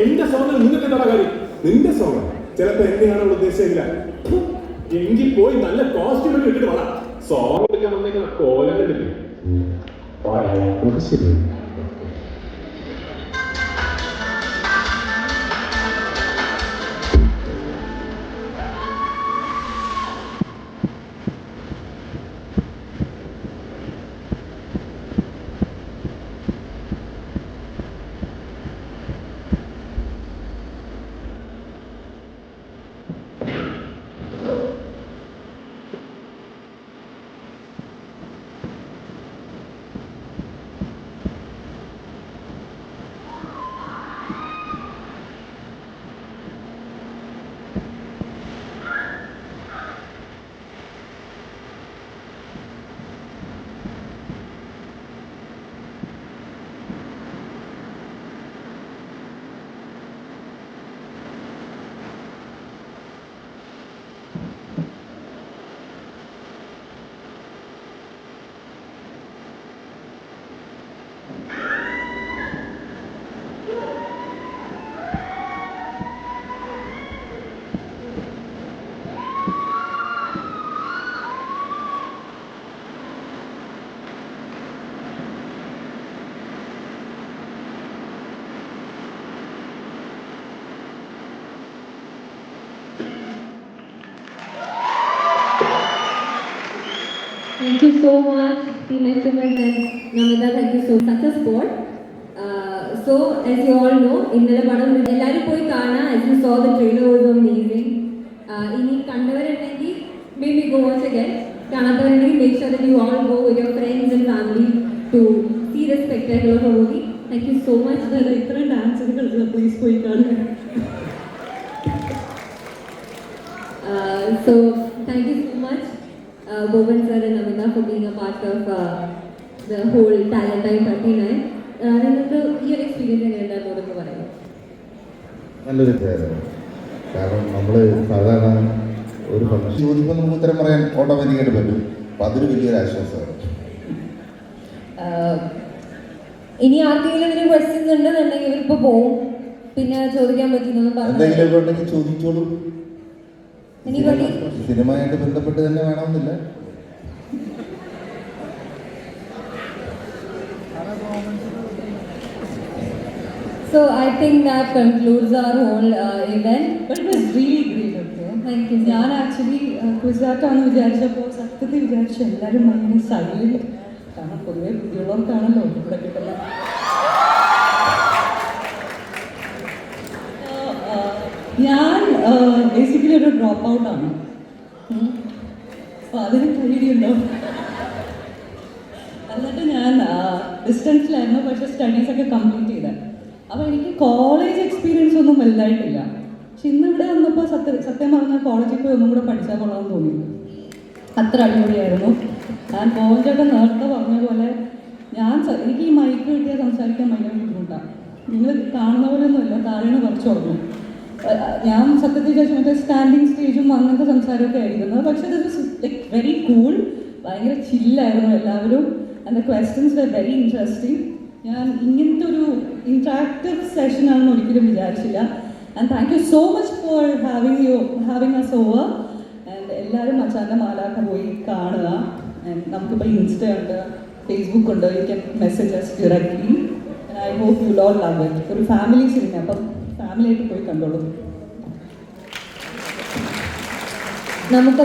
എന്റെ സോങ് നിങ്ങൾക്ക് എന്താ കാര്യം? നിന്റെ സോങ് ചിലപ്പോ എന്നെയാണ് അവൾ ഉദ്ദേശിച്ചില്ല എങ്കിൽ പോയി നല്ല കോസ്റ്റ്യൂം ഇട്ടിട്ട് വേണം സോങ് എടുക്കാൻ വന്നേക്കുന്ന കോലം കണ്ടില്ലേ ശരി. Thank you so much, Team SMS and Namita. Thank you so much. Such a sport. Uh, so, as you all know, ഇന്നലെ പടം എല്ലാവരും പോയി കാണാം as you saw the trailer was amazing. Uh, ഇനി കണ്ടവരുണ്ടെങ്കിൽ maybe go watch again. കാണാത്തവരുണ്ടെങ്കിൽ make sure that you all go with your friends and family to see the spectacle of the movie. Thank you so much. അതായത് ഇത്രയും dance കളിച്ച please പോയി കാണുക Uh, so, thank you so much, uh, sir and Amita for being a part of uh, the whole Talent Time 39. Uh, നിങ്ങൾക്ക് ഈ ഒരു experience എങ്ങനെയുണ്ടായിരുന്നു എന്നൊക്കെ പറയാം നല്ലൊരു കാരണം നമ്മൾ സാധാരണ ഒരു ഫംഗ്ഷൻ ചോദിക്കുമ്പോൾ നമുക്ക് ഉത്തരം പറയാൻ ഓട്ടോമാറ്റിക്കായിട്ട് പറ്റും. അപ്പം അതൊരു വലിയൊരു ആശ്വാസമാണ്. ഇനി ആർക്കെങ്കിലും ഇതിന് ക്വസ്റ്റ്യൻസ് ഉണ്ടെന്നുണ്ടെങ്കിൽ ഇവരിപ്പോ പോവും. പിന്നെ ചോദിക്കാൻ പറ്റുന്നൊന്നും എന്തെങ്കിലും ഉണ്ടെങ്കിൽ ചോദിച്ചോളൂ? സിനിമയായിട്ട് ബന്ധപ്പെട്ട് തന്നെ വേണമെന്നില്ല So I think that concludes our whole uh, event. But it was really great okay Thank you. ഞാൻ ആക്ച്വലി ക്വിസായിട്ടാണ് വിചാരിച്ചപ്പോൾ സത്യത്തിൽ വിചാരിച്ചു എല്ലാവരും ഭയങ്കര സൈലന്റ് കാരണം പൊതുവെ ബുദ്ധിയുള്ളവർക്കാണല്ലോ ഇവിടെ കിട്ടുന്നത് ബേസിക്കലി ഒരു ഡ്രോപ്പ് ഔട്ടാണ് അപ്പോൾ അതിന് കഴിയുണ്ടോ എന്നിട്ട് ഞാൻ ഡിസ്റ്റൻസിലായിരുന്നു പക്ഷെ സ്റ്റഡീസ് ഒക്കെ കംപ്ലീറ്റ് ചെയ്തത് അപ്പോൾ എനിക്ക് കോളേജ് എക്സ്പീരിയൻസ് ഒന്നും വലുതായിട്ടില്ല. പക്ഷെ ഇന്ന് ഇവിടെ വന്നപ്പോൾ സത്യ സത്യം പറഞ്ഞാൽ കോളേജിൽ പോയി ഒന്നും കൂടെ പഠിച്ചാൽ കൊള്ളാമെന്ന് തോന്നി. അത്ര അടിപൊളിയായിരുന്നു. ഞാൻ പോകുന്നൊക്കെ നേരത്തെ പറഞ്ഞ പോലെ ഞാൻ എനിക്ക് ഈ മൈക്ക് കിട്ടിയാൽ സംസാരിക്കാൻ ഭയങ്കര ബുദ്ധിമുട്ടാണ് നിങ്ങൾ കാണുന്ന പോലെ ഒന്നുമില്ല താഴേന്ന് കുറച്ച് തുടങ്ങും ഞാൻ സത്യത്തിൽ ചോദിച്ചു മറ്റേ സ്റ്റാൻഡിങ് സ്റ്റേജും അങ്ങനത്തെ സംസാരമൊക്കെ ആയിരിക്കുന്നത് പക്ഷേ ലൈക്ക് വെരി കൂൾ ഭയങ്കര ചില്ലായിരുന്നു എല്ലാവരും. And questions were very interesting ഞാൻ ഇങ്ങനത്തെ ഒരു ഇൻട്രാക്റ്റീവ് സെഷനാണെന്ന് ഒരിക്കലും വിചാരിച്ചില്ല. And thank you so much for having you having us over and എല്ലാവരും മച്ചാന്റെ മാലാക്ക പോയി കാണുക. ആൻഡ് നമുക്കിപ്പോൾ ഇൻസ്റ്റ ഉണ്ട് ഫേസ്ബുക്ക് ഉണ്ട്. You can directly and I hope you all love it ഒരു ഫാമിലി സിനിമ അപ്പം ഫാമിലി ആയിട്ട് പോയി കണ്ടോളൂ. നമുക്ക്